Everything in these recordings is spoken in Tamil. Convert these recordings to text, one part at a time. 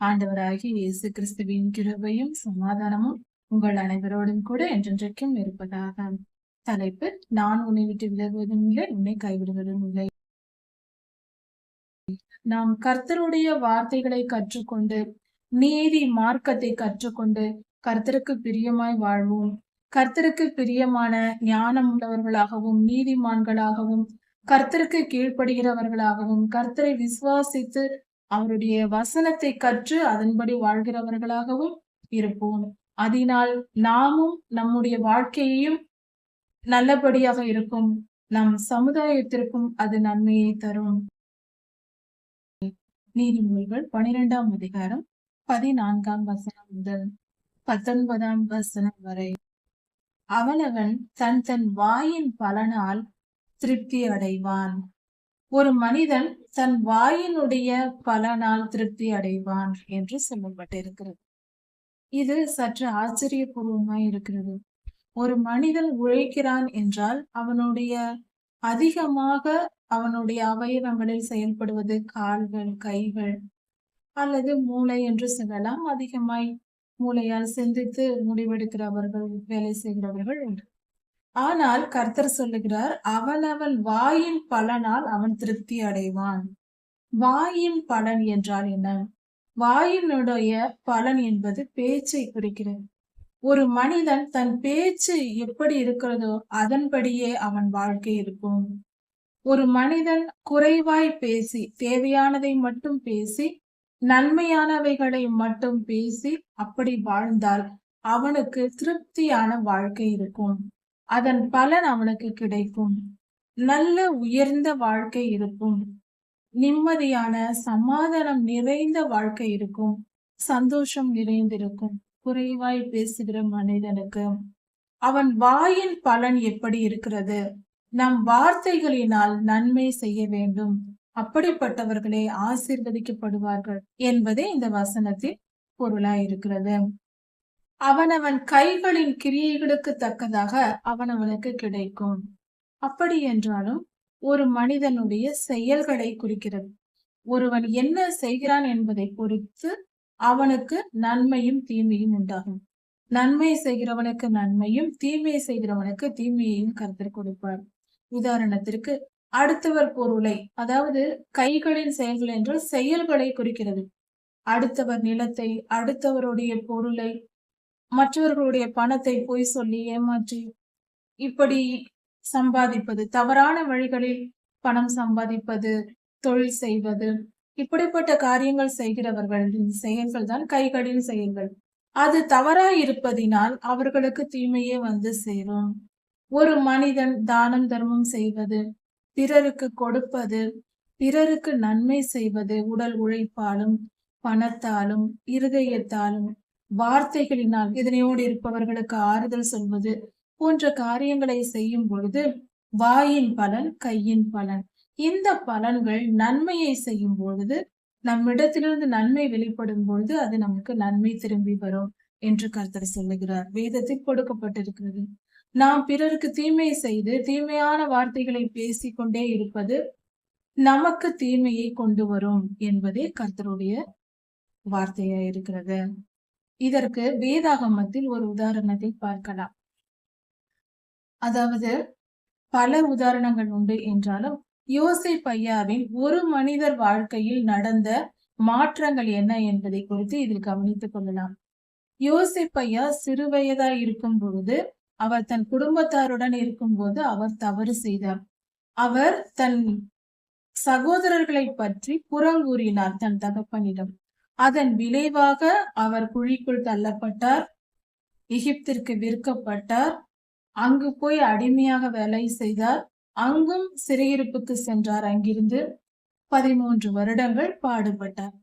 ஆண்டவராகிய இயேசு கிறிஸ்துவின் கிருபையும் சமாதானமும் உங்கள் அனைவரோடும் கூட என்றென்றைக்கும் இருப்பதாக. தலைப்பு நான் உன்னை விட்டு விலகுவதும் இல்லை உன்னை கைவிடுவதும் இல்லை. நாம் கர்த்தருடைய வார்த்தைகளை கற்றுக்கொண்டு நீதி மார்க்கத்தை கற்றுக்கொண்டு கர்த்தருக்கு பிரியமாய் வாழ்வோம். கர்த்தருக்கு பிரியமான ஞானம் உள்ளவர்களாகவும் நீதிமான்களாகவும் கர்த்தருக்கு கீழ்ப்படுகிறவர்களாகவும் கர்த்தரை விசுவாசித்து அவருடைய வசனத்தை கற்று அதன்படி வாழ்கிறவர்களாகவும் இருப்போம். அதனால் நாமும் நம்முடைய வாழ்க்கையையும் நல்லபடியாக இருக்கும். நம் சமுதாயத்திற்கும் அது நன்மையை தரும். நீதிமொழிகள் பனிரெண்டாம் அதிகாரம் பதினான்காம் வசனம் முதல் பத்தொன்பதாம் வசனம் வரை. அவனவன் தன் தன் வாயின் பலனால் திருப்தி அடைவான். ஒரு மனிதன் தன் வாயினுடைய பலனால் திருப்தி அடைவான் என்று சொல்லப்பட்டிருக்கிறது. இது சற்று ஆச்சரியபூர்வமாய் இருக்கிறது. ஒரு மனிதன் உழைக்கிறான் என்றால் அவனுடைய அதிகமாக அவனுடைய அவயவங்களில் செயல்படுவது கால்கள் கைகள் அல்லது மூளை என்று சொல்லலாம். அதிகமாய் மூளையால் சிந்தித்து முடிவெடுக்கிறவர்கள் வேலை செய்கிறவர்கள் உண்டு. ஆனால் கர்த்தர் சொல்லுகிறார் அவனவன் வாயின் பலனால் அவன் திருப்தி அடைவான். வாயின் பலன் என்றால் என்ன? வாயினுடைய பலன் என்பது பேச்சை குறிக்கிறது. ஒரு மனிதன் தன் பேச்சு எப்படி இருக்கிறதோ அதன்படியே அவன் வாழ்க்கை இருக்கும். ஒரு மனிதன் குறைவாய் பேசி தேவையானதை மட்டும் பேசி நன்மையானவைகளை மட்டும் பேசி அப்படி வாழ்ந்தால் அவனுக்கு திருப்தியான வாழ்க்கை இருக்கும். அதன் பலன் அவனுக்கு கிடைக்கும். நல்ல உயர்ந்த வாழ்க்கை இருக்கும். நிம்மதியான சமாதானம் நிறைந்த வாழ்க்கை இருக்கும். சந்தோஷம் நிறைந்திருக்கும். குறைவாய் பேசுகிற மனிதனுக்கு அவன் வாயின் பலன் எப்படி இருக்கிறது? நம் வார்த்தைகளினால் நன்மை செய்ய வேண்டும். அப்படிப்பட்டவர்களே ஆசீர்வதிக்கப்படுவார்கள் என்பதே இந்த வசனத்தின் பொருளாய் இருக்கிறது அவனவன் கைகளின் கிரியைகளுக்கு தக்கதாக அவனவனுக்கு கிடைக்கும். அப்படி என்றாலும் ஒரு மனிதனுடைய செயல்களை குறிக்கிறது. ஒருவன் என்ன செய்கிறான் என்பதை பொறுத்து அவனுக்கு நன்மையும் தீமையும் உண்டாகும். நன்மை செய்கிறவனுக்கு நன்மையும் தீமை செய்கிறவனுக்கு தீமையையும் கருத்தில் கொடுப்பார். உதாரணத்திற்கு அடுத்தவர் பொருளை அதாவது கைகளின் செயல்கள் என்றால் செயல்களை குறிக்கிறது. அடுத்தவர் நிலத்தை அடுத்தவருடைய பொருளை மற்றவர்களுடைய பணத்தை பொய் சொல்லி ஏமாற்றி இப்படி சம்பாதிப்பது தவறான வழிகளில் பணம் சம்பாதிப்பது தொழில் செய்வது இப்படிப்பட்ட காரியங்கள் செய்கிறவர்களின் செயல்கள் தான் கைகளின் செயல்கள். அது தவறாய் இருப்பதினால் அவர்களுக்கு தீமையே வந்து சேரும். ஒரு மனிதன் தானம் தர்மம் செய்வது பிறருக்கு கொடுப்பது பிறருக்கு நன்மை செய்வது உடல் உழைப்பாலும் பணத்தாலும் இருதயத்தாலும் வார்த்தைகளினால் இதனையோடு இருப்பவர்களுக்கு ஆறுதல் சொல்வது போன்ற காரியங்களை செய்யும் பொழுது வாயின் பலன் கையின் பலன். இந்த பலன்கள் நன்மையை செய்யும் பொழுது நம்மிடத்திலிருந்து நன்மை வெளிப்படும் பொழுது அது நமக்கு நன்மை திரும்பி வரும் என்று கருத்தர் சொல்லுகிறார். வேதத்தில் கொடுக்கப்பட்டிருக்கிறது. நாம் பிறருக்கு தீமை செய்து தீமையான வார்த்தைகளை பேசிக்கொண்டே இருப்பது நமக்கு தீமையை கொண்டு வரும் என்பதே கர்த்தருடைய வார்த்தையா இருக்கிறது இதற்கு வேதாகமத்தில் ஒரு உதாரணத்தை பார்க்கலாம். அதாவது பல உதாரணங்கள் உண்டு என்றாலும் யோசை பையாவின் ஒரு மனிதர் வாழ்க்கையில் நடந்த மாற்றங்கள் என்ன என்பதை குறித்து இதில் கவனித்துக் கொள்ளலாம். யோசிப்பையா சிறு வயதா இருக்கும் பொழுது அவர் தன் குடும்பத்தாருடன் இருக்கும்போது அவர் தவறு செய்தார். அவர் தன் சகோதரர்களை பற்றி புறங்கூறினார் தன் தகப்பனிடம். அதன் விளைவாக அவர் குழிக்குள் தள்ளப்பட்டார் எகிப்திற்கு விற்கப்பட்டார் அங்கு போய் அடிமையாக வேலை செய்தார் அங்கும் சிறையிருப்புக்கு சென்றார். அங்கிருந்து பதிமூன்று வருடங்கள் பாடுபட்டார்.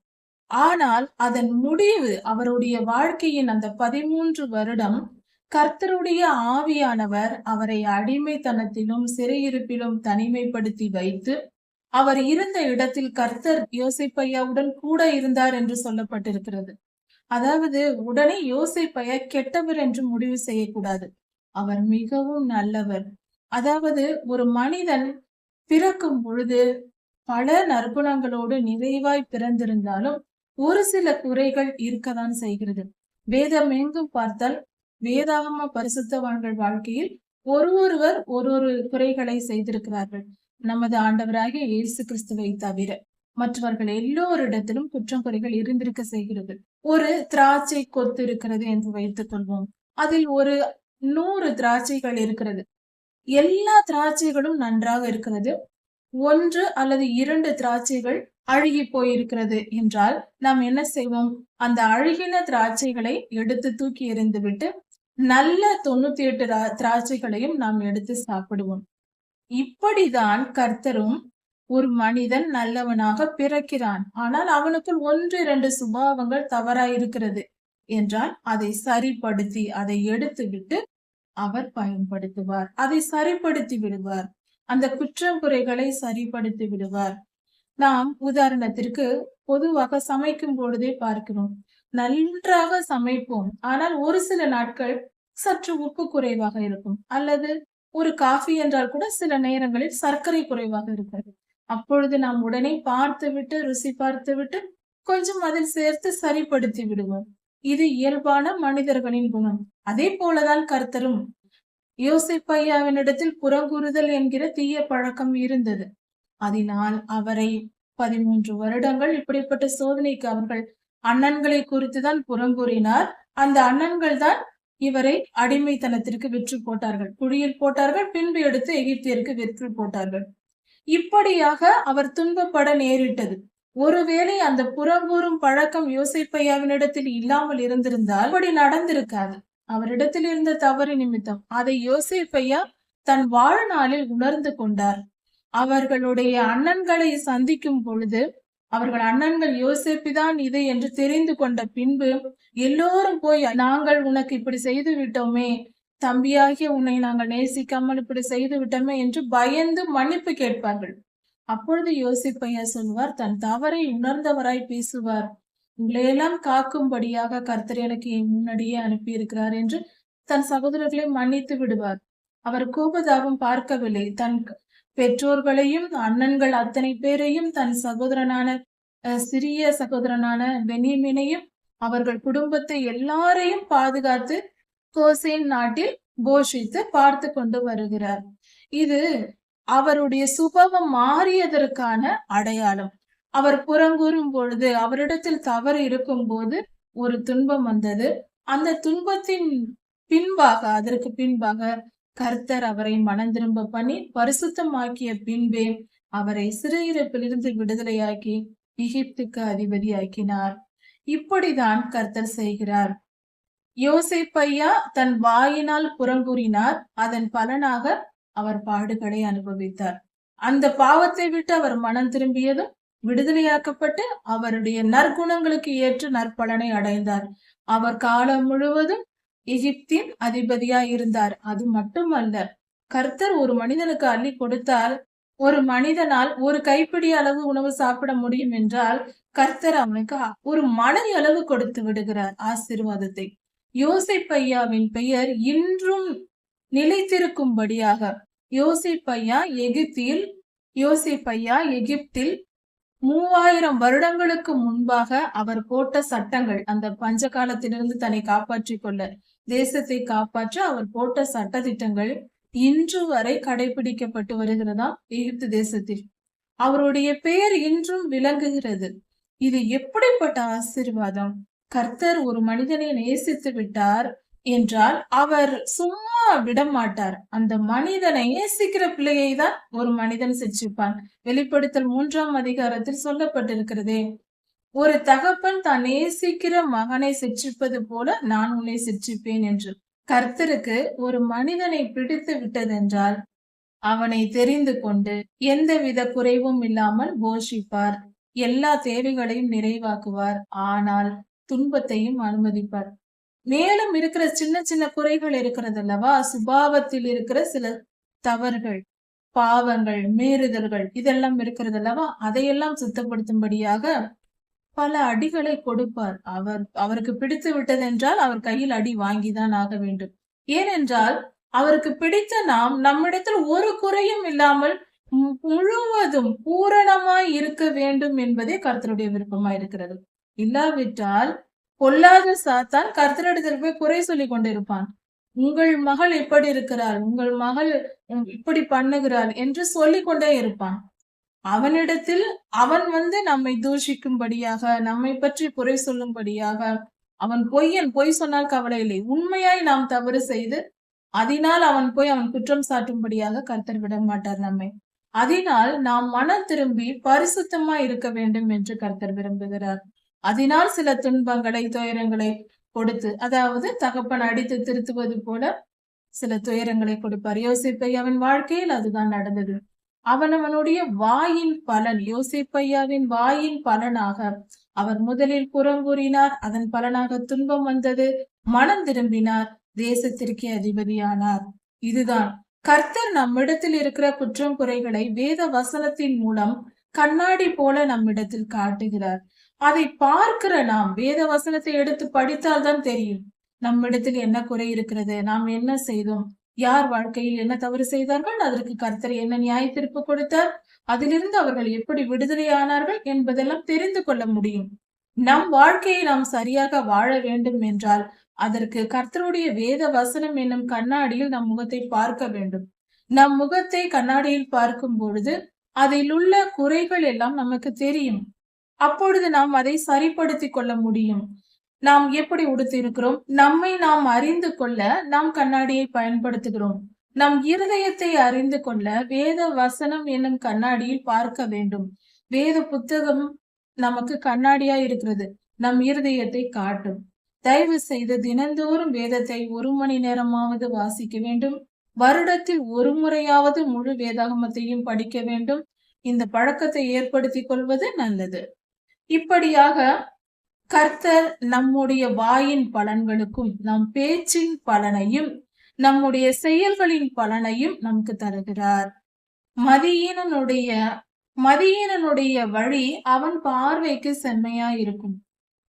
ஆனால் அதன் முடிவு அவருடைய வாழ்க்கையின் அந்த பதிமூன்று வருடம் கர்த்தருடைய ஆவியானவர் அவரை அடிமைத்தனத்திலும் சிறையிருப்பிலும் தனிமைப்படுத்தி வைத்து அவர் இருந்த இடத்தில் கர்த்தர் யோசிப்பையாவுடன் கூட இருந்தார் என்று சொல்லப்பட்டிருக்கிறது. அதாவது உடனே யோசிப்பையா கெட்டவர் என்று முடிவு செய்யக்கூடாது. அவர் மிகவும் நல்லவர். அதாவது ஒரு மனிதன் பிறக்கும் பொழுது பல நற்குணங்களோடு நிறைவாய் பிறந்திருந்தாலும் ஒரு சில குறைகள் இருக்கதான் செய்கிறது. வேதம் எங்கும் பார்த்தால் வேதாகம பரிசுத்தவான்கள் வாழ்க்கையில் ஒரு ஒருவர் ஒரு ஒரு குறைகளை செய்திருக்கிறார்கள். நமது ஆண்டவராகிய இயேசு கிறிஸ்துவை தவிர மற்றவர்கள் எல்லோரிடத்திலும் குற்றம் குறைகள் இருந்திருக்க செய்கிறது. ஒரு திராட்சை கொத்து இருக்கிறது என்று வைத்துக் கொள்வோம். அதில் ஒரு நூறு திராட்சைகள் இருக்கிறது. எல்லா திராட்சைகளும் நன்றாக இருக்கிறது. ஒன்று அல்லது இரண்டு திராட்சைகள் அழுகி போயிருக்கிறது என்றால் நாம் என்ன செய்வோம்? அந்த அழுகின திராட்சைகளை எடுத்து தூக்கி எறிந்துவிட்டு நல்ல தொண்ணூத்தி எட்டு திராட்சைகளையும் நாம் எடுத்து சாப்பிடுவோம். இப்படிதான் கர்த்தரும் ஒரு மனிதன் நல்லவனாக பிறக்கிறான். ஆனால் அவனுக்குள் ஒன்று இரண்டு சுபாவங்கள் தவறாயிருக்கிறது என்றால் அதை சரிப்படுத்தி அதை எடுத்துவிட்டு அவர் பயன்படுத்துவார். அதை சரிப்படுத்தி விடுவார். அந்த குற்றம் குறைகளை சரிப்படுத்தி விடுவார். நாம் உதாரணத்திற்கு பொதுவாக சமைக்கும் பொழுதே பார்க்கிறோம். நன்றாக சமைப்போம். ஆனால் ஒரு சில நாட்கள் சற்று உப்பு குறைவாக இருக்கும். அல்லது ஒரு காஃபி என்றால் கூட சில நேரங்களில் சர்க்கரை குறைவாக இருக்கிறது. அப்பொழுது நாம் உடனே பார்த்து விட்டு ருசி பார்த்து விட்டு கொஞ்சம் அதில் சேர்த்து சரிப்படுத்தி விடுவோம். இது இயல்பான மனிதர்களின் குணம். அதே போலதான் கர்த்தரும். யோசிப்பையாவினிடத்தில் புறங்குறுதல் என்கிற தீய பழக்கம் இருந்தது. அதனால் அவரை பதிமூன்று வருடங்கள் இப்படிப்பட்ட சோதனைக்கு அவர்கள் அண்ணன்களை குறித்துதான் புறங்கூறினார். அந்த அண்ணன்கள் தான் இவரை அடிமைத்தனத்திற்கு விற்று போட்டார்கள். குழியில் போட்டார்கள் பின்பு எடுத்து எகிப்தியருக்கு விற்று போட்டார்கள். இப்படியாக அவர் துன்பப்பட நேரிட்டது. ஒருவேளை அந்த புறங்கூறும் பழக்கம் யோசிப்பையாவினிடத்தில் இல்லாமல் இருந்திருந்தால் அப்படி நடந்திருக்காது. அவரிடத்தில் இருந்த தவறு நிமித்தம் அதை யோசிப்பையா தன் வாழ்நாளில் உணர்ந்து கொண்டார். அவர்களுடைய அண்ணன்களை சந்திக்கும் பொழுது அவர்கள் அண்ணன்கள் யோசிப்புதான் இது என்று தெரிந்து கொண்ட பின்பு எல்லோரும் போய் நாங்கள் உனக்கு இப்படி செய்து விட்டோமே தம்பியாகிய உன்னை நாங்கள் நேசிக்காமல் இப்படி செய்து விட்டோமே என்று பயந்து மன்னிப்பு கேட்பார்கள். அப்பொழுது யோசிப்பையா சொல்வார் தன் தவறை உணர்ந்தவராய் பேசுவார். உங்களையெல்லாம் காக்கும்படியாக கர்த்தர் எனக்கு முன்னாடியே அனுப்பியிருக்கிறார் என்று தன் சகோதரர்களை மன்னித்து விடுவார். அவர் கோபதாபம் பார்க்கவில்லை. தன் பெற்றோர்களையும் அண்ணன்கள் அத்தனை பேரையும் தன் சகோதரனான சிறிய சகோதரனான பெனியமினையும் அவர்கள் குடும்பத்தை எல்லாரையும் பாதுகாத்து கோசேன் நாட்டில் போஷித்து பார்த்து கொண்டு வருகிறார். இது அவருடைய சுபவம் மாறியதற்கான அடையாளம். அவர் புறங்கூறும் பொழுது அவரிடத்தில் தவறு இருக்கும் போது ஒரு துன்பம் வந்தது. அந்த துன்பத்தின் பின்பாக அதற்கு பின்பாக கர்த்தர் அவரை மனம் திரும்ப பண்ணி பரிசுத்தமாக்கிய பின்பே அவரை சிறையிருப்பிலிருந்து விடுதலையாக்கி எகிப்துக்கு அதிபதியாக்கினார். இப்படிதான் கர்த்தர் செய்கிறார். யோசிப்பையா தன் வாயினால் புறங்கூறினார் அதன் பலனாக அவர் பாடுகளை அனுபவித்தார். அந்த பாவத்தை விட்டு அவர் மனம் திரும்பியதும் விடுதலையாக்கப்பட்டு அவருடைய நற்குணங்களுக்கு ஏற்ற நற்பலனை அடைந்தார். அவர் காலம் முழுவதும் எகிப்தின் அதிபதியா இருந்தார். அது மட்டுமல்ல கர்த்தர் ஒரு மனிதனுக்கு அள்ளி கொடுத்தால் ஒரு மனிதனால் ஒரு கைப்பிடி அளவு உணவு சாப்பிட முடியும் என்றால் கர்த்தர் அவனுக்கு ஒரு மலை அளவு கொடுத்து விடுகிறார். ஆசிர்வாதத்தை. யோசிப்பையாவின் பெயர் இன்றும் நிலைத்திருக்கும்படியாக யோசிப்பையா எகிப்தில் யோசிப்பையா எகிப்தில் மூவாயிரம் வருடங்களுக்கு முன்பாக அவர் போட்ட சட்டங்கள் அந்த பஞ்ச காலத்திலிருந்து தன்னை காப்பாற்றிக் கொள்ள தேசத்தை காப்பாற்ற அவர் போட்ட சட்ட திட்டங்கள் இன்று வரை கடைபிடிக்கப்பட்டு வருகிறதா? எகிப்து தேசத்தில். அவருடைய பெயர் இன்றும் விளங்குகிறது. இது எப்படிப்பட்ட ஆசிர்வாதம்? கர்த்தர் ஒரு மனிதனை நேசித்து விட்டார் என்றால் அவர் சும்மா விட மாட்டார் அந்த மனிதனை நேசிக்கிற பிள்ளையை தான் ஒரு மனிதன் சிச்சிப்பான் வெளிப்படுத்தல் மூன்றாம் அதிகாரத்தில் சொல்லப்பட்டிருக்கிறதே ஒரு தகப்பன் தான் நேசிக்கிற மகனை சிற்றிப்பது போல நான் உன்னை சிற்றிப்பேன் என்று. கர்த்தருக்கு ஒரு மனிதனை பிடித்து விட்டதென்றால் அவனை தெரிந்து கொண்டு எந்தவித குறைவும் இல்லாமல் போஷிப்பார். எல்லா தேவைகளையும் நிறைவாக்குவார். ஆனால் துன்பத்தையும் அனுமதிப்பார். மேலும் இருக்கிற சின்ன சின்ன குறைகள் இருக்கிறது அல்லவா? சுபாவத்தில் இருக்கிற சில தவறுகள் பாவங்கள் மீறுதல்கள் இதெல்லாம் இருக்கிறது அல்லவா? அதையெல்லாம் சுத்தப்படுத்தும்படியாக பல அடிகளை கொடுப்பார். அவர் அவருக்கு பிடித்து விட்டதென்றால் அவர் கையில் அடி வாங்கிதான் ஆக வேண்டும். ஏனென்றால் அவருக்கு பிடித்த நாம் நம்மிடத்தில் ஒரு குறையும் இல்லாமல் முழுவதும் பூரணமாய் இருக்க வேண்டும் என்பதே கருத்தருடைய விருப்பமாய் இருக்கிறது. இல்லாவிட்டால் பொல்லாத சாத்தான் கர்த்தரிடத்தில் போய் குறை சொல்லி கொண்டிருப்பான். உங்கள் மகள் இப்படி இருக்கிறாள் உங்கள் மகள் உம் இப்படி பண்ணுகிறாள் என்று சொல்லிக் கொண்டே இருப்பான். அவனிடத்தில் அவன் வந்து நம்மை தூஷிக்கும்படியாக நம்மை பற்றி குறை சொல்லும்படியாக அவன் பொய்யன் பொய் சொன்னால் கவலை இல்லை. உண்மையாய் நாம் தவறு செய்து அதனால் அவன் போய் அவன் குற்றம் சாட்டும்படியாக கர்த்தர் விட மாட்டார் நம்மை. அதனால் நாம் மனம் திரும்பி பரிசுத்தமா இருக்க வேண்டும் என்று கர்த்தர் விரும்புகிறார். அதனால் சில துன்பங்களை துயரங்களை கொடுத்து அதாவது தகப்பன் அடித்து திருத்துவது போல சில துயரங்களை கொடுப்பார். யோசிப்பை அவன் வாழ்க்கையில் அதுதான் நடந்தது. அவன் அவனுடைய வாயின் பலன் யோசிப்பையாவின் வாயின் பலனாக அவர் முதலில் புறங்கூறினார் அதன் பலனாக துன்பம் வந்தது. மனம் திரும்பினார் தேசத்திற்கே அதிபதியானார். இதுதான். கர்த்தர் நம்மிடத்தில் இருக்கிற குற்றம் குறைகளை வேத வசனத்தின் மூலம் கண்ணாடி போல நம்மிடத்தில் காட்டுகிறார். அதை பார்க்கிற நாம் வேத வசனத்தை எடுத்து படித்தால் தான் தெரியும். நம்மிடத்தில் என்ன குறை இருக்கிறது? நாம் என்ன செய்தோம்? யார் வாழ்க்கையில் என்ன தவறு செய்தார்கள்? அதற்கு கர்த்தர் என்ன நியாய தீர்ப்பு கொடுத்தார்? அதிலிருந்து அவர்கள் எப்படி விடுதலையானார்கள் என்பதெல்லாம் தெரிந்து கொள்ள முடியும். நம் வாழ்க்கையை நாம் சரியாக வாழ வேண்டும் என்றால் அதற்கு கர்த்தருடைய வேத வசனம் என்னும் கண்ணாடியில் நம் முகத்தை பார்க்க வேண்டும். நம் முகத்தை கண்ணாடியில் பார்க்கும் பொழுது அதில் உள்ள குறைகள் எல்லாம் நமக்கு தெரியும். அப்பொழுது நாம் அதை சரிப்படுத்திக் கொள்ள முடியும். நாம் எப்படி உடுத்திருக்கிறோம் நம்மை நாம் அறிந்து கொள்ள நாம் கண்ணாடியை பயன்படுத்துகிறோம். நம் இருதயத்தை அறிந்து கொள்ள வேத வசனம் என்னும் கண்ணாடியில் பார்க்க வேண்டும். வேத புத்தகம் நமக்கு கண்ணாடியா இருக்கிறது. நம் இருதயத்தை காட்டும். தயவு செய்து தினந்தோறும் வேதத்தை ஒரு மணி நேரமாவது வாசிக்க வேண்டும். வருடத்தில் ஒரு முறையாவது முழு வேதாகமத்தையும் படிக்க வேண்டும். இந்த பழக்கத்தை ஏற்படுத்திக் கொள்வது நல்லது. இப்படியாக கர்த்தர் நம்முடைய வாயின் பலன்களுக்கும் நம் பேச்சின் பலனையும் நம்முடைய செயல்களின் பலனையும் நமக்கு தருகிறார். மதியீனனுடைய மதியீனனுடைய வழி அவன் பார்வைக்கு செம்மையா இருக்கும்.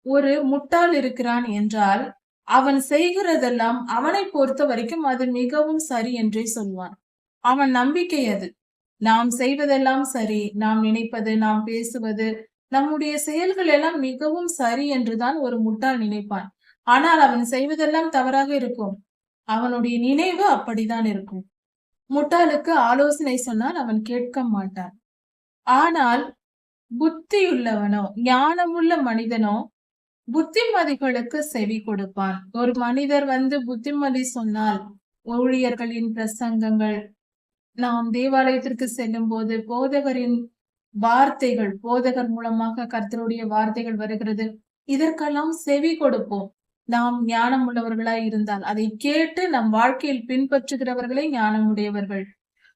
ஒரு முட்டாள் இருக்கிறான் என்றால் அவன் செய்கிறதெல்லாம் அவனை பொறுத்த வரைக்கும் அது மிகவும் சரி என்றே சொல்வான். அவன் நம்பிக்கை அது. நாம் செய்வதெல்லாம் சரி நாம் நினைப்பது நாம் பேசுவது நம்முடைய செயல்கள் எல்லாம் மிகவும் சரி என்றுதான் ஒரு முட்டாள் நினைப்பான். ஆனால் அவன் செய்வதெல்லாம் தவறாக இருக்கும். அவனுடைய நினைவு அப்படித்தான் இருக்கும். முட்டாளுக்கு ஆலோசனை சொன்னால் அவன் கேட்க மாட்டான். ஆனால் புத்தியுள்ளவனோ ஞானமுள்ள மனிதனோ புத்திமதிகளுக்கு செவி கொடுப்பான். ஒரு மனிதர் வந்து புத்திமதி சொன்னால் ஊழியர்களின் பிரசங்கங்கள் நாம் தேவாலயத்திற்கு செல்லும் போது போதகரின் வார்த்தைகள் போதகர் மூலமாக கர்த்தருடைய வார்த்தைகள் வருகிறது. இதற்கெல்லாம் செவி கொடுப்போம். நாம் ஞானம் உள்ளவர்களாய் இருந்தால் அதை கேட்டு நம் வாழ்க்கையில் பின்பற்றுகிறவர்களே ஞானம் உடையவர்கள்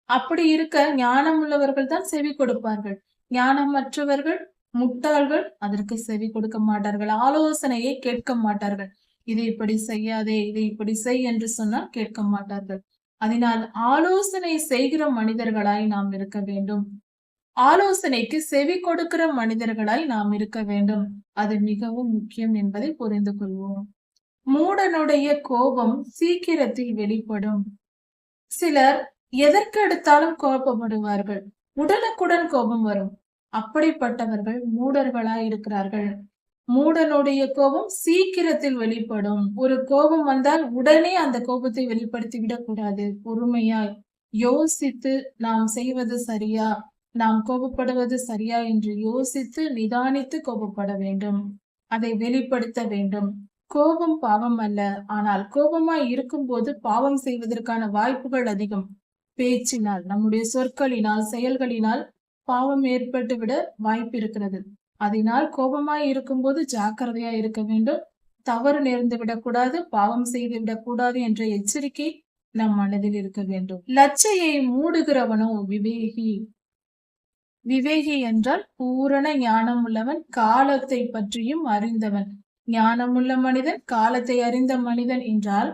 அப்படி இருக்க ஞானம் உள்ளவர்கள் தான் செவி கொடுப்பார்கள். ஞானமற்றவர்கள் முட்டாள்கள் அதற்கு செவி கொடுக்க மாட்டார்கள். ஆலோசனையை கேட்க மாட்டார்கள். இதை இப்படி செய்யாதே இதை இப்படி செய் என்று சொன்னால் கேட்க மாட்டார்கள். அதனால் ஆலோசனை செய்கிற மனிதர்களாய் நாம் இருக்க வேண்டும். ஆலோசனைக்கு செவி கொடுக்கிற மனிதர்களாய் நாம் இருக்க வேண்டும். அது மிகவும் முக்கியம் என்பதை புரிந்து கொள்வோம். மூடனுடைய கோபம் சீக்கிரத்தில் வெளிப்படும். சிலர் எதற்கு எடுத்தாலும் கோபப்படுவார்கள். உடனுக்குடன் கோபம் வரும். அப்படிப்பட்டவர்கள் மூடர்களாய் இருக்கிறார்கள். மூடனுடைய கோபம் சீக்கிரத்தில் வெளிப்படும். ஒரு கோபம் வந்தால் உடனே அந்த கோபத்தை வெளிப்படுத்தி விடக்கூடாது பொறுமையாய் யோசித்து நாம் செய்வது சரியா? நாம் கோபப்படுவது சரியா என்று யோசித்து நிதானித்து கோபப்பட வேண்டும். அதை வெளிப்படுத்த வேண்டும். கோபம் பாவம் அல்ல. ஆனால் கோபமாய் இருக்கும்போது பாவம் செய்வதற்கான வாய்ப்புகள் அதிகம். பேச்சினால் நம்முடைய சொற்களினால் செயல்களினால் பாவம் ஏற்பட்டு விட வாய்ப்பு இருக்கிறது. அதனால் கோபமாய் இருக்கும்போது ஜாக்கிரதையா இருக்க வேண்டும். தவறு நேர்ந்து விடக்கூடாது பாவம் செய்து விடக்கூடாது என்ற எச்சரிக்கை நம் மனதில் இருக்க வேண்டும். லச்சையை மூடுகிறவனோ விவேகி. விவேகி என்றால் பூரண ஞானம் உள்ளவன் காலத்தை பற்றியும் அறிந்தவன். ஞானமுள்ள மனிதன் காலத்தை அறிந்த மனிதன் என்றால்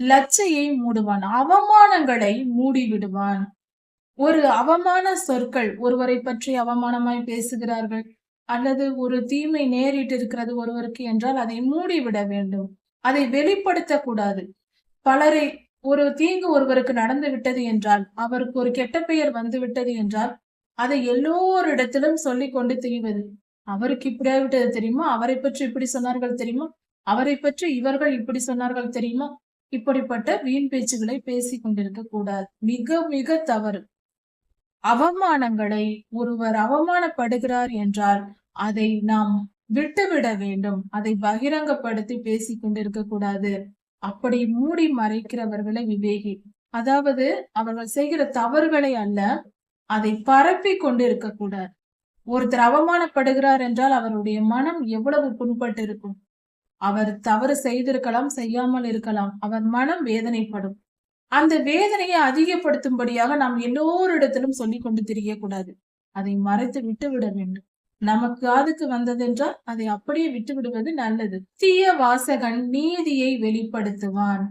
லச்சையை மூடுவான் அவமானங்களை மூடி விடுவான் ஒரு அவமான சொற்கள் ஒருவரை பற்றி அவமானமாய் பேசுகிறார்கள் அல்லது ஒரு தீமை நேரிட்டு இருக்கிறது ஒருவருக்கு என்றால் அதை மூடிவிட வேண்டும் அதை வெளிப்படுத்த கூடாது பலரை ஒரு தீங்கு ஒருவருக்கு நடந்து விட்டது என்றால் அவருக்கு ஒரு கெட்ட பெயர் வந்து விட்டது என்றால் அதை எல்லோரிடத்திலும் சொல்லி கொண்டு திரிவது. அவருக்கு இப்படியாவிட்டது தெரியுமா? அவரை பற்றி இப்படி சொன்னார்கள் தெரியுமா? அவரை பற்றி இவர்கள் இப்படி சொன்னார்கள் தெரியுமா? இப்படிப்பட்ட வீண் பேச்சுகளை பேசி கொண்டிருக்க கூடாது. மிக மிக தவறு. அவமானங்களை ஒருவர் அவமானப்படுகிறார் என்றால் அதை நாம் விட்டுவிட வேண்டும். அதை பகிரங்கப்படுத்தி பேசி கொண்டிருக்க கூடாது. அப்படி மூடி மறைக்கிறவர்களை விவேகி. அதாவது அவர்கள் செய்கிற தவறுகளை அல்ல அதை பரப்பி கொண்டிருக்க கூடாது ஒருத்தர் அவமானப்படுகிறார் என்றால் அவருடைய மனம் எவ்வளவு புண்பட்டு இருக்கும் அவர் தவறு செய்திருக்கலாம் செய்யாமல் இருக்கலாம். அவர் மனம் வேதனைப்படும். அந்த வேதனையை அதிகப்படுத்தும்படியாக நாம் எல்லோரிடத்திலும் சொல்லிக் கொண்டு திரியக்கூடாது. அதை மறைத்து விட்டு விட வேண்டும். நமக்கு காதுக்கு வந்ததென்றால் அதை அப்படியே விட்டு விடுவது நல்லது. தீய வாசகன் நீதியை வெளிப்படுத்துவான்.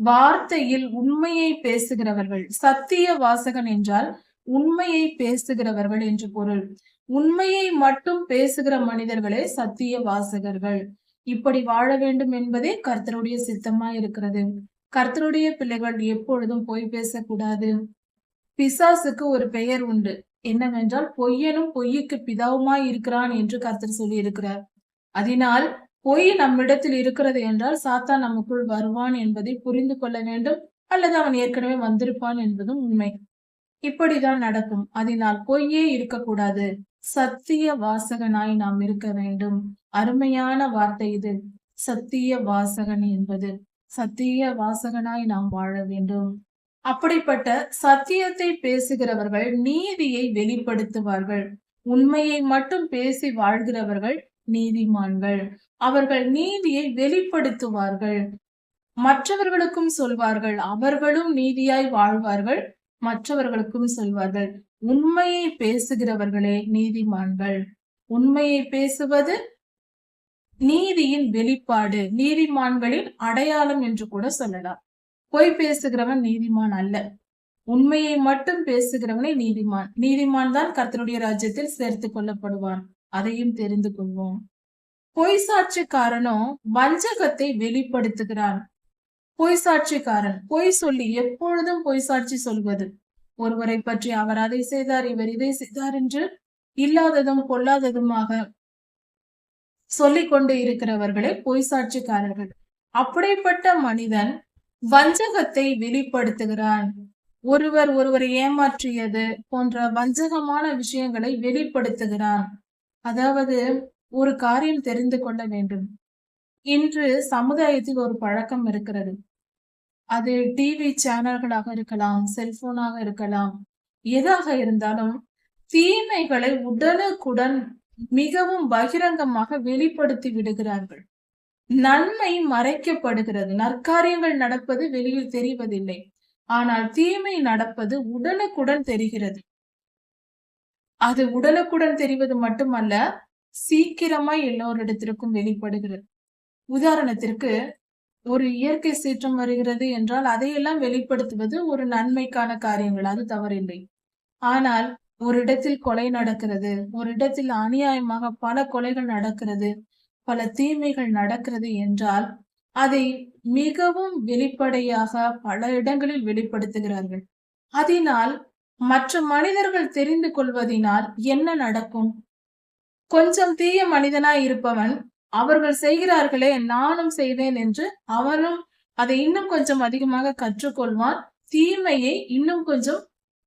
வார்த்தையில் உண்மையை பேசுகிறவர்கள் சத்திய வாசகன் என்றால் உண்மையை பேசுகிறவர்கள் என்று பொருள். உண்மையை மட்டும் பேசுகிற மனிதர்களே சத்திய வாசகர்கள். இப்படி வாழ வேண்டும் என்பதே கர்த்தருடைய சித்தமா இருக்கிறது. கர்த்தருடைய பிள்ளைகள் எப்பொழுதும் பொய் பேசக்கூடாது. பிசாசுக்கு ஒரு பெயர் உண்டு. என்னவென்றால் பொய்யனும் பொய்யுக்கு பிதாவுமாய் இருக்கிறான் என்று கர்த்தர் சொல்லி இருக்கிறார் அதனால் பொய் நம்மிடத்தில் இருக்கிறது என்றால் சாத்தான் நமக்குள் வருவான் என்பதை புரிந்து கொள்ள வேண்டும். அல்லது அவன் ஏற்கனவே வந்திருப்பான் என்பதும் உண்மை. இப்படிதான் நடக்கும். அதனால் பொய்யே இருக்கக்கூடாது. சத்திய வாசகனாய் நாம் இருக்க வேண்டும். அருமையான வார்த்தை இது. சத்திய வாசகன் என்பது. சத்திய வாசகனாய் நாம் வாழ வேண்டும். அப்படிப்பட்ட சத்தியத்தை பேசுகிறவர்கள் நீதியை வெளிப்படுத்துவார்கள். உண்மையை மட்டும் பேசி வாழ்கிறவர்கள் நீதிமான்கள். அவர்கள் நீதியை வெளிப்படுத்துவார்கள். மற்றவர்களுக்கும் சொல்வார்கள். அவர்களும் நீதியாய் வாழ்வார்கள். மற்றவர்களுக்கும் சொல்வார்கள். உண்மையை பேசுகிறவர்களே நீதிமான்கள். உண்மையை பேசுவது நீதியின் வெளிப்பாடு நீதிமான்களின் அடையாளம் என்று கூட சொல்லலாம். பொய் பேசுகிறவன் நீதிமான் அல்ல. உண்மையை மட்டும் பேசுகிறவனே நீதிமான். நீதிமான் தான் கர்த்தருடைய ராஜ்யத்தில் சேர்த்து கொள்ளப்படுவான் அதையும் தெரிந்து கொள்வோம். பொய் சாட்சிக்காரனும் வஞ்சகத்தை வெளிப்படுத்துகிறான் பொய் சாட்சிக்காரன். பொய் சொல்லி எப்பொழுதும் பொய் சாட்சி சொல்வது. ஒருவரை பற்றி அவர் அதை செய்தார் இவர் இதை செய்தார் என்று இல்லாததும் பொல்லாததுமாக சொல்லிக் கொண்டு இருக்கிறவர்களே பொய் சாட்சிக்காரர்கள். அப்படிப்பட்ட மனிதன் வஞ்சகத்தை வெளிப்படுத்துகிறான். ஒருவர் ஒருவரை ஏமாற்றியது போன்ற வஞ்சகமான விஷயங்களை வெளிப்படுத்துகிறான். அதாவது ஒரு காரியம் தெரிந்து கொள்ள வேண்டும். இன்று சமுதாயத்தில் ஒரு பழக்கம் இருக்கிறது. அது டிவி சேனல்களாக இருக்கலாம் செல்போனாக இருக்கலாம் எதாக இருந்தாலும் தீமைகளை உடனுக்குடன் மிகவும் பகிரங்கமாக வெளிப்படுத்தி விடுகிறார்கள். நன்மை மறைக்கப்படுகிறது. நற்காரியங்கள் நடப்பது வெளியில் தெரிவதில்லை. ஆனால் தீமை நடப்பது உடனுக்குடன் தெரிகிறது. அது உடனுக்குடன் தெரிவது மட்டுமல்ல சீக்கிரமாய் எல்லோரிடத்திற்கும் வெளிப்படுகிறது. உதாரணத்திற்கு ஒரு இயற்கை சீற்றம் வருகிறது என்றால் அதையெல்லாம் வெளிப்படுத்துவது ஒரு நன்மைக்கான காரியங்கள் அது தவறில்லை. ஆனால் ஒரு இடத்தில் கொலை நடக்கிறது ஒரு இடத்தில் அநியாயமாக பல கொலைகள் நடக்கிறது பல தீமைகள் நடக்கிறது என்றால் அதை மிகவும் வெளிப்படையாக பல இடங்களில் வெளிப்படுத்துகிறார்கள். அதனால் மற்ற மனிதர்கள் தெரிந்து கொள்வதினால் என்ன நடக்கும்? கொஞ்சம் தீய மனிதனாய் இருப்பவன் அவர்கள் செய்கிறார்களே நானும் செய்வேன் என்று அவனும் அதை இன்னும் கொஞ்சம் அதிகமாக கற்றுக்கொள்வான் தீமையை இன்னும் கொஞ்சம்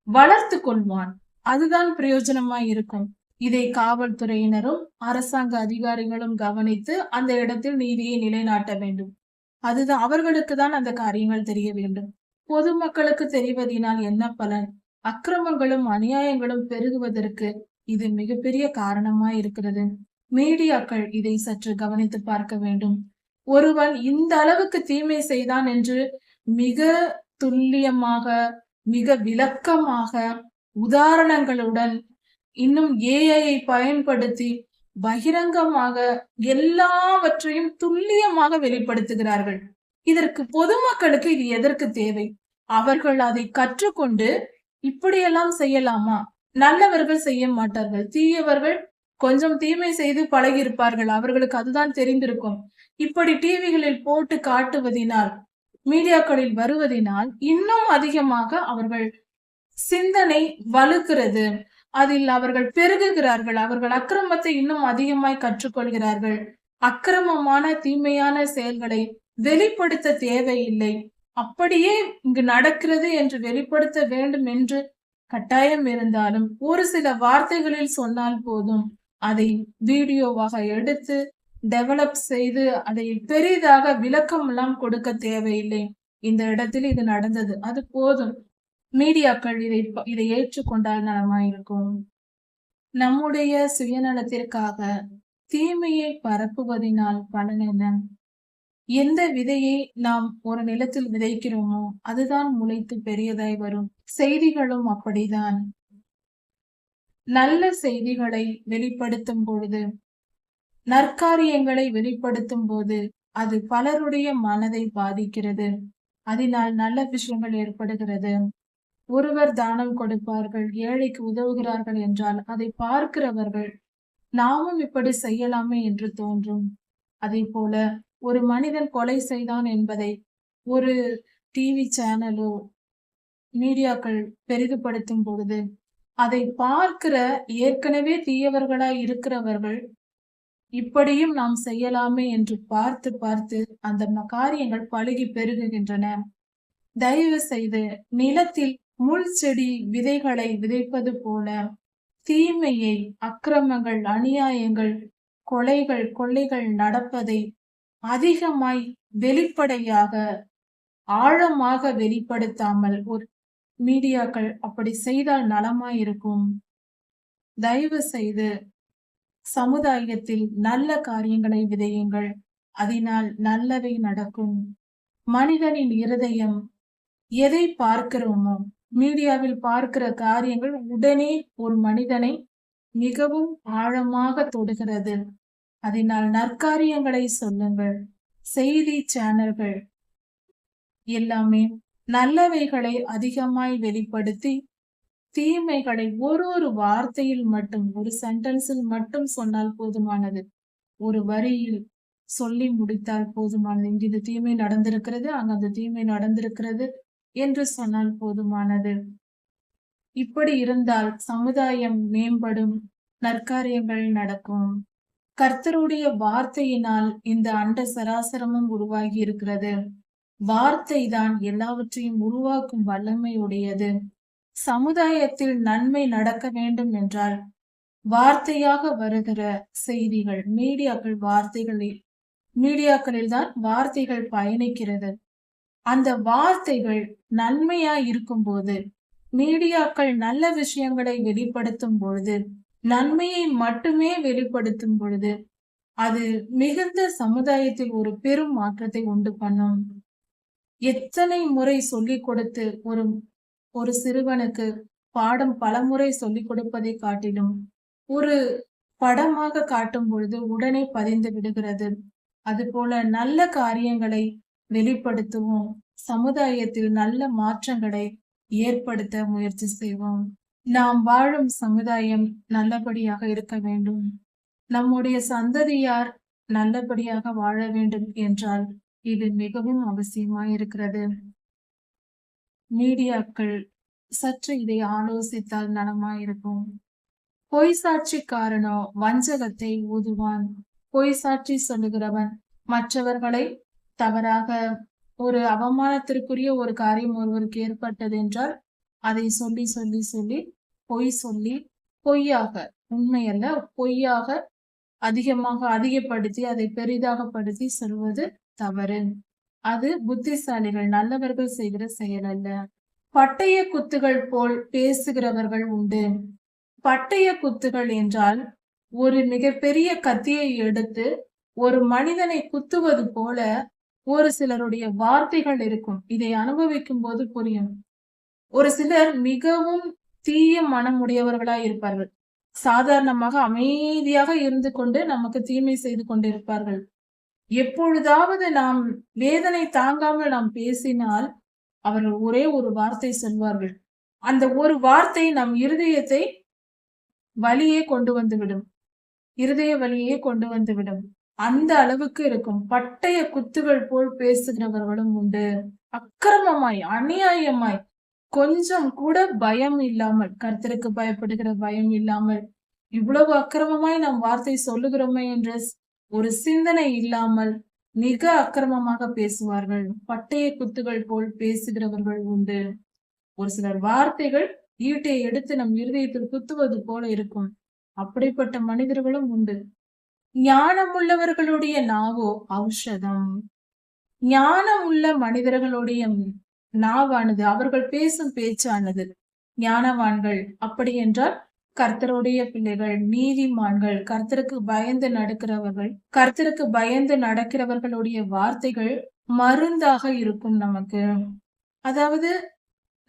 வளர்த்து கொள்வான் அதுதான் பிரயோஜனமாய் இருக்கும். இதை காவல்துறையினரும் அரசாங்க அதிகாரிகளும் கவனித்து அந்த இடத்தில் நீதியை நிலைநாட்ட வேண்டும். அதுதான் அவர்களுக்கு தான் அந்த காரியங்கள் தெரிய வேண்டும். பொதுமக்களுக்கு தெரிவதினால் என்ன பலன்? அக்கிரமங்களும் அநியாயங்களும் பெருகுவதற்கு இது மிகப்பெரிய காரணமாய் இருக்கிறது. மீடியாக்கள் இதை சற்று கவனித்து பார்க்க வேண்டும். ஒருவன் இந்த அளவுக்கு தீமை செய்தான் என்று மிக துல்லியமாக மிக விளக்கமாக உதாரணங்களுடன் இன்னும் ஏஐயை பயன்படுத்தி பகிரங்கமாக எல்லாவற்றையும் துல்லியமாக வெளிப்படுத்துகிறார்கள். இதற்கு பொதுமக்களுக்கு இது எதற்கு தேவை? அவர்கள் அதை கற்றுக்கொண்டு இப்படியெல்லாம் செய்யலாமா? நல்லவர்கள் செய்ய மாட்டார்கள். தீயவர்கள் கொஞ்சம் தீமை செய்து பழகியிருப்பார்கள். அவர்களுக்கு அதுதான் தெரிந்திருக்கும். இப்படி டிவிகளில் போட்டு காட்டுவதினால் மீடியாக்களில் வருவதினால் இன்னும் அதிகமாக அவர்கள் சிந்தனை வலுக்கிறது. அதில் அவர்கள் பெருகுகிறார்கள். அவர்கள் அக்கிரமத்தை இன்னும் அதிகமாய் கற்றுக்கொள்கிறார்கள். அக்கிரமமான தீமையான செயல்களை வெளிப்படுத்த தேவையில்லை. அப்படியே இங்கு நடக்கிறது என்று வெளிப்படுத்த வேண்டும் என்று கட்டாயம் இருந்தாலும் ஒரு சில வார்த்தைகளில் சொன்னால் போதும். அதை வீடியோவாக எடுத்து டெவலப் செய்து அதை பெரிதாக விளக்கம் எல்லாம் கொடுக்க தேவையில்லை. இந்த இடத்தில் இது நடந்தது. அது போதும். மீடியாக்கள் இதை இதை ஏற்றுக்கொண்டால் நலமாயிருக்கும். நம்முடைய சுயநலத்திற்காக தீமையை பரப்புவதினால் பலன் என்ன? எந்த விதையை நாம் ஒரு நிலத்தில் விதைக்கிறோமோ அதுதான் முளைத்து பெரியதாய் வரும். செய்திகளும் அப்படிதான். நல்ல செய்திகளை வெளிப்படுத்தும் பொழுது நற்காரியங்களை வெளிப்படுத்தும் போது அது பலருடைய மனதை பாதிக்கிறது. அதனால் நல்ல விஷயங்கள் ஏற்படுகிறது. ஒருவர் தானம் கொடுப்பார்கள் ஏழைக்கு உதவுகிறார்கள் என்றால் அதை பார்க்கிறவர்கள் நாமும் இப்படி செய்யலாமே என்று தோன்றும். அதே போல ஒரு மனிதன் கொலை செய்தான் என்பதை ஒரு டிவி சேனலோ மீடியாக்கள் பெரிதுபடுத்தும் பொழுது அதை பார்க்கிற ஏற்கனவே தீயவர்களாய் இருக்கிறவர்கள் இப்படியும் நாம் செய்யலாமே என்று பார்த்து பார்த்து அந்த காரியங்கள் பழுகி பெருகுகின்றன. தயவு செய்து நிலத்தில் முள் செடி விதைகளை விதைப்பது போல தீமையை அக்கிரமங்கள் அநியாயங்கள் கொலைகள் கொள்ளைகள் நடப்பதை அதிகமாய் வெளிப்படையாக ஆழமாக வெளிப்படுத்தாமல் ஒரு மீடியாக்கள் அப்படி செய்தால் நலமாயிருக்கும். தயவு செய்து சமுதாயத்தில் நல்ல காரியங்களை விதையுங்கள். அதனால் நல்லவை நடக்கும். மனிதனின் இருதயம் எதை பார்க்கிறோமோ மீடியாவில் பார்க்கிற காரியங்கள் உடனே ஒரு மனிதனை மிகவும் ஆழமாக தொடுகிறது. அதனால் நற்காரியங்களை சொல்லுங்கள். செய்தி சேனல்கள் எல்லாமே நல்லவைகளை அதிகமாய் வெளிப்படுத்தி தீமைகளை ஒரு ஒரு வார்த்தையில் மட்டும் ஒரு சென்டென்ஸில் மட்டும் சொன்னால் போதுமானது. ஒரு வரியில் சொல்லி முடித்தால் போதுமானது. இங்கு இந்த தீமை நடந்திருக்கிறது அங்கு அந்த தீமை நடந்திருக்கிறது என்று சொன்னால் போதுமானது. இப்படி இருந்தால் சமுதாயம் மேம்படும் நற்காரியங்கள் நடக்கும். கர்த்தருடைய வார்த்தையினால் இந்த அண்ட சராசரமும் உருவாகி இருக்கிறது. வார்த்தை தான் எல்லாவற்றையும் உருவாக்கும் வல்லமை உடையது சமுதாயத்தில் நன்மை நடக்க வேண்டும் என்றால் வார்த்தையாக வருகிற செய்திகள் மீடியாக்கள் வார்த்தைகளில் மீடியாக்களில் தான் வார்த்தைகள் பயணிக்கிறது. அந்த வார்த்தைகள் நன்மையா இருக்கும்போது மீடியாக்கள் நல்ல விஷயங்களை வெளிப்படுத்தும் பொழுது நன்மையை மட்டுமே வெளிப்படுத்தும் பொழுது அது மிகுந்த சமுதாயத்தில் ஒரு பெரும் மாற்றத்தை உண்டு பண்ணும். எத்தனை முறை சொல்லிக் கொடுத்து ஒரு ஒரு சிறுவனுக்கு பாடம் பலமுறை சொல்லிக் கொடுப்பதை காட்டிலும் ஒரு படமாக காட்டும் பொழுது உடனே பதிந்து விடுகிறது. அதுபோல நல்ல காரியங்களை வெளிப்படுத்துவோம். சமுதாயத்தில் நல்ல மாற்றங்களை ஏற்படுத்த முயற்சி செய்வோம். நாம் வாழும் சமுதாயம் நல்லபடியாக இருக்க வேண்டும். நம்முடைய சந்ததியார் நல்லபடியாக வாழ வேண்டும் என்றால் இது மிகவும் அவசியமாயிருக்கிறது மீடியாக்கள் சற்று இதை ஆலோசித்தால் நலமாயிருக்கும் பொய் சாட்சிக்காரனோ வஞ்சகத்தை ஊதுவான். பொய் சாட்சி சொல்லுகிறவன் மற்றவர்களை தவறாக ஒரு அவமானத்திற்குரிய ஒரு காரியம் ஒருவருக்கு ஏற்பட்டது என்றால் அதை சொல்லி சொல்லி சொல்லி பொய் சொல்லி பொய்யாக உண்மையல்ல பொய்யாக அதிகமாக அதிகப்படுத்தி அதை பெரிதாக படுத்தி சொல்வது தவறு. அது புத்திசாலிகள் நல்லவர்கள் செய்கிற செயல் அல்ல. பட்டய குத்துகள் போல் பேசுகிறவர்கள் உண்டு. பட்டய குத்துகள் என்றால் ஒரு மிகப்பெரிய கத்தியை எடுத்து ஒரு மனிதனை குத்துவது போல ஒரு சிலருடைய வார்த்தைகள் இருக்கும். இதை அனுபவிக்கும் போது புரியும். ஒரு சிலர் மிகவும் தீய மனமுடையவர்களாய் இருப்பார்கள். சாதாரணமாக அமைதியாக இருந்து கொண்டு நமக்கு தீமை செய்து கொண்டிருப்பார்கள். எப்பொழுதாவது நாம் வேதனை தாங்காமல் நாம் பேசினால் அவர்கள் ஒரே ஒரு வார்த்தை சொல்வார்கள். அந்த ஒரு வார்த்தை நம் இருதயத்தை வழியே கொண்டு வந்துவிடும். இருதய வழியே கொண்டு வந்துவிடும். அந்த அளவுக்கு இருக்கும். பட்டய குத்துகள் போல் பேசுகிறவர்களும் உண்டு. அக்கிரமமாய் அநியாயமாய் கொஞ்சம் கூட பயம் இல்லாமல் கர்த்தருக்கு பயப்படுகிற பயம் இல்லாமல் இவ்வளவு அக்கிரமமாய் நாம் வார்த்தை சொல்லுகிறோமே என்று ஒரு சிந்தனை இல்லாமல் மிக அக்கிரமமாக பேசுவார்கள். பட்டய குத்துகள் போல் பேசுகிறவர்கள் உண்டு. ஒரு சிலர் வார்த்தைகள் ஈட்டை எடுத்து நம் இருதயத்தில் குத்துவது போல இருக்கும். அப்படிப்பட்ட மனிதர்களும் உண்டு. ஞானம் உள்ளவர்களுடைய நாவோ ஔஷதம். ஞானம் உள்ள மனிதர்களுடைய நாவானது அவர்கள் பேசும் பேச்சானது. ஞானவான்கள் அப்படி என்றால் கர்த்தருடைய பிள்ளைகள் நீதிமான்கள் கர்த்தருக்கு பயந்து நடக்கிறவர்கள் கர்த்தருக்கு பயந்து நடக்கிறவர்களுடைய வார்த்தைகள் மருந்தாக இருக்கும் நமக்கு. அதாவது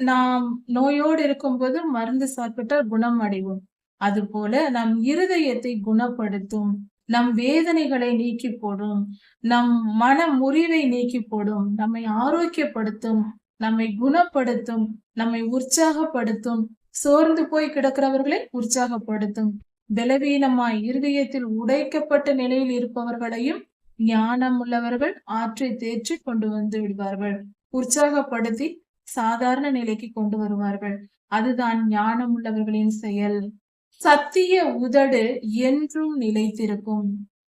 நாம் நோயோடு இருக்கும்போது மருந்து சாப்பிட்டால் குணம் அடைவோம். அது போல நம் இருதயத்தை குணப்படுத்தும் நம் வேதனைகளை நீக்கி போடும் நம் மன முறிவை நீக்கி போடும் நம்மை ஆரோக்கியப்படுத்தும் நம்மை குணப்படுத்தும் நம்மை உற்சாகப்படுத்தும் சோர்ந்து போய் கிடக்கிறவர்களை உற்சாகப்படுத்தும். பலவீனமாய் இருதயத்தில் உடைக்கப்பட்ட நிலையில் இருப்பவர்களையும் ஞானம் உள்ளவர்கள் ஆற்றை தேற்றி கொண்டு வந்து விடுவார்கள். உற்சாகப்படுத்தி சாதாரண நிலைக்கு கொண்டு வருவார்கள். அதுதான் ஞானம் உள்ளவர்களின் செயல். சத்திய உதடு என்றும் நிலைத்திருக்கும்.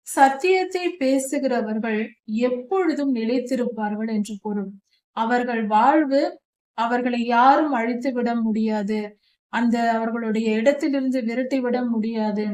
சத்தியத்தை பேசுகிறவர்கள் எப்பொழுதும் நிலைத்திருப்பார்கள் என்று பொருள். அவர்கள் வாழ்வு அவர்களை யாரும் அழித்து விட முடியாது. அந்த அவர்களுடைய இடத்திலிருந்து விரட்டி விட முடியாது.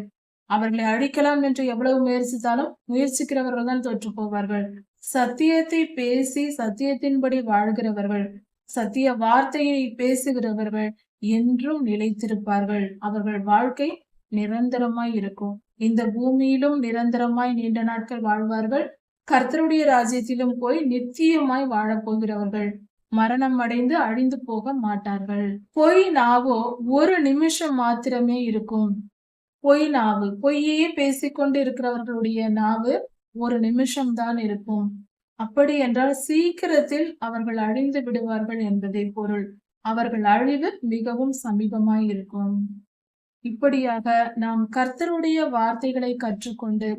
அவர்களை அழிக்கலாம் என்று எவ்வளவு முயற்சித்தாலும் முயற்சிக்கிறவர்கள் தான் தோற்று போவார்கள். சத்தியத்தை பேசி சத்தியத்தின்படி வாழ்கிறவர்கள் சத்திய வார்த்தையை பேசுகிறவர்கள் என்றும் நிலைத்திருப்பார்கள். அவர்கள் வாழ்க்கை நிரந்தரமாய் இருக்கும். இந்த பூமியிலும் நிரந்தரமாய் நீண்ட நாட்கள் வாழ்வார்கள். கர்த்தருடைய ராஜ்யத்திலும் போய் நித்தியமாய் வாழப்போகிறவர்கள் மரணம் அடைந்து அழிந்து போக மாட்டார்கள். பொய் நாவோ ஒரு நிமிஷம் மாத்திரமே இருக்கும். பொய் நாவு பொய்யே பேசிக்கொண்டு இருக்கிறவர்களுடைய நாவு ஒரு நிமிஷம் தான் இருக்கும். அப்படி என்றால் சீக்கிரத்தில் அவர்கள் அழிந்து விடுவார்கள் என்பதே பொருள். அவர்கள் அழிவு மிகவும் சமீபமாய் இருக்கும். இப்படியாக நாம் கர்த்தருடைய வார்த்தைகளை கற்றுக்கொண்டு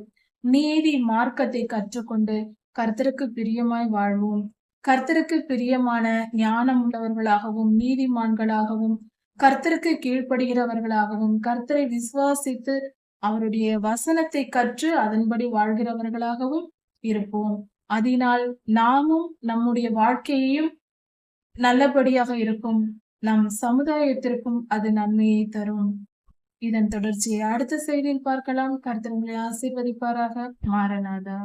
நீதி மார்க்கத்தை கற்றுக்கொண்டு கர்த்தருக்கு பிரியமாய் வாழ்வோம். கர்த்தருக்கு பிரியமான ஞானம் உள்ளவர்களாகவும் நீதிமான்களாகவும் கர்த்தருக்கு கீழ்ப்படுகிறவர்களாகவும் கர்த்தரை விசுவாசித்து அவருடைய வசனத்தை கற்று அதன்படி வாழ்கிறவர்களாகவும் இருப்போம். அதனால் நாமும் நம்முடைய வாழ்க்கையையும் நல்லபடியாக இருக்கும். நம் சமுதாயத்திற்கும் அது நன்மையை தரும். இதன் தொடர்ச்சியை அடுத்த செய்தியில் பார்க்கலாம். கர்த்தர் உங்களை ஆசீர்வதிப்பாராக. மாறனாதா.